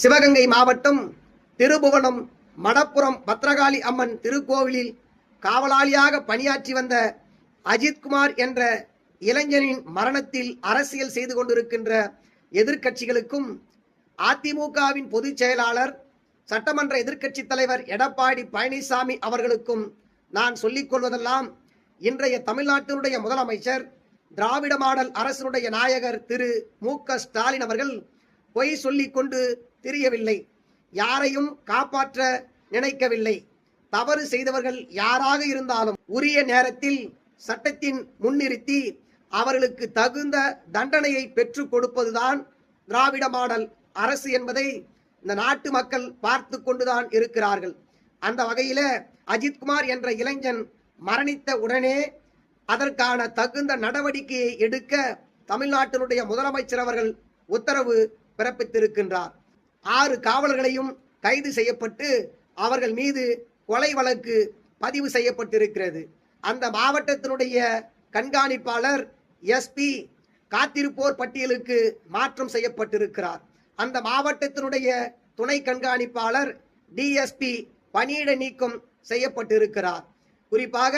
சிவகங்கை மாவட்டம் திருபுவனம் மடப்புறம் பத்ரகாளி அம்மன் திருக்கோவிலில் காவலாளியாக பணியாற்றி வந்த அஜித்குமார் என்ற இளைஞனின் மரணத்தில் அரசியல் செய்து கொண்டிருக்கின்ற எதிர்க்கட்சிகளுக்கும் அதிமுகவின் பொதுச் செயலாளர் சட்டமன்ற எதிர்க்கட்சி தலைவர் எடப்பாடி பழனிசாமி அவர்களுக்கும் நான் சொல்லிக் கொள்வதெல்லாம் இன்றைய தமிழ்நாட்டினுடைய முதலமைச்சர் திராவிட மாடல் அரசினுடைய நாயகர் திரு மு க ஸ்டாலின் அவர்கள் பொய் சொல்லிக் கொண்டு திரியவில்லை. யாரையும் காப்பாற்ற நினைக்கவில்லை. தவறு செய்தவர்கள் யாராக இருந்தாலும் உரிய நேரத்தில் சட்டத்தின் முன்னிறுத்தி அவர்களுக்கு தகுந்த தண்டனையை பெற்றுக் கொடுப்பதுதான் திராவிட மாடல் அரசு என்பதை இந்த நாட்டு மக்கள் பார்த்து கொண்டுதான் இருக்கிறார்கள். அந்த வகையில அஜித்குமார் என்ற இளைஞன் மரணித்த உடனே அதற்கான தகுந்த நடவடிக்கையை எடுக்க தமிழ்நாட்டினுடைய முதலமைச்சர் அவர்கள் உத்தரவு பிறப்பித்திருக்கின்றார். ஆறு காவலர்களையும் கைது செய்யப்பட்டு அவர்கள் மீது கொலை வழக்கு பதிவு செய்யப்பட்டிருக்கிறது. அந்த மாவட்டத்தினுடைய கண்காணிப்பாளர் எஸ்பி காத்திருப்போர் பட்டியலுக்கு மாற்றம் செய்யப்பட்டிருக்கிறார். அந்த மாவட்டத்தினுடைய துணை கண்காணிப்பாளர் டிஎஸ்பி பணியிட நீக்கம் செய்யப்பட்டிருக்கிறார். குறிப்பாக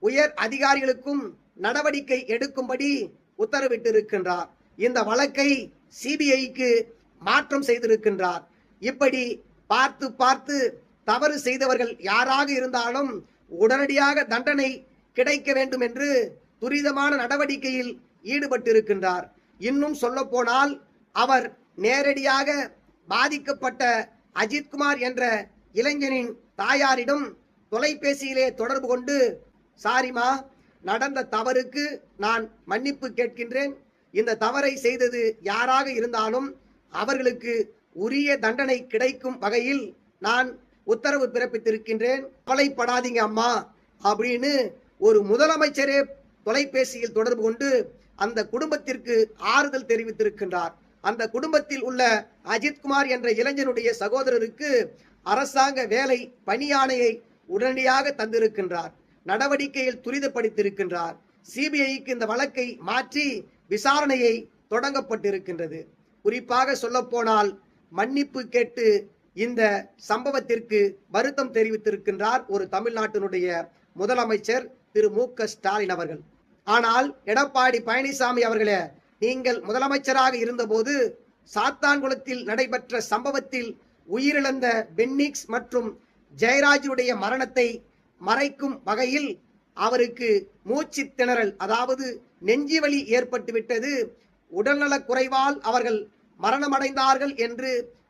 உயர் அதிகாரிகளுக்கும் நடவடிக்கை எடுக்கும்படி உத்தரவிட்டிருக்கின்றார். இந்த வழக்கை சிபிஐக்கு மாற்றம் செய்திருக்கின்றார். இப்படி பார்த்து பார்த்து தவறு செய்தவர்கள் யாராக இருந்தாலும் உடனடியாக தண்டனை கிடைக்க வேண்டும் என்று துரிதமான நடவடிக்கையில் ஈடுபட்டிருக்கின்றார். இன்னும் சொல்ல போனால் அவர் நேரடியாக பாதிக்கப்பட்ட அஜித்குமார் என்ற இளைஞனின் தாயாரிடம் தொலைபேசியிலே தொடர்பு கொண்டு சாரிமா நடந்த தவறுக்கு நான் மன்னிப்பு கேட்கின்றேன். இந்த தவறை செய்தது யாராக இருந்தாலும் அவர்களுக்கு உரிய தண்டனை கிடைக்கும் வகையில் நான் உத்தரவு பிறப்பித்திருக்கின்றேன். கவலைப்படாதீங்க அம்மா அப்படின்னு ஒரு முதலமைச்சரே தொலைபேசியில் தொடர்பு கொண்டு அந்த குடும்பத்திற்கு ஆறுதல் தெரிவித்திருக்கின்றார். அந்த குடும்பத்தில் உள்ள அஜித்குமார் என்ற இளைஞனுடைய சகோதரருக்கு அரசாங்க வேலை பணியாணையை உடனடியாக தந்திருக்கின்றார். நடவடிக்கையில் துரிதப்படுத்தியிருக்கின்றார். சிபிஐக்கு இந்த வழக்கை மாற்றி விசாரணையை தொடங்கப்பட்டிருக்கின்றது. குறிப்பாக சொல்லப்போனால் மன்னிப்பு கேட்டு இந்த சம்பவத்திற்கு வருத்தம் தெரிவித்திருக்கின்றார் ஒரு தமிழ்நாட்டினுடைய முதலமைச்சர் திரு. மு. க. ஸ்டாலின் அவர்கள். ஆனால் எடப்பாடி பழனிசாமி அவர்களே நீங்கள் முதலமைச்சராக இருந்தபோது சாத்தான்குளத்தில் நடைபெற்ற சம்பவத்தில் உயிரிழந்த பென்னிக்ஸ் மற்றும் ஜெயராஜுடைய மரணத்தை மறைக்கும் வகையில் அவருக்கு மூச்சு திணறல் அதாவது நெஞ்சி வலி ஏற்பட்டுவிட்டது. உடல்நலக் குறைவால் அவர்கள் மரணமடைந்தார்கள் என்று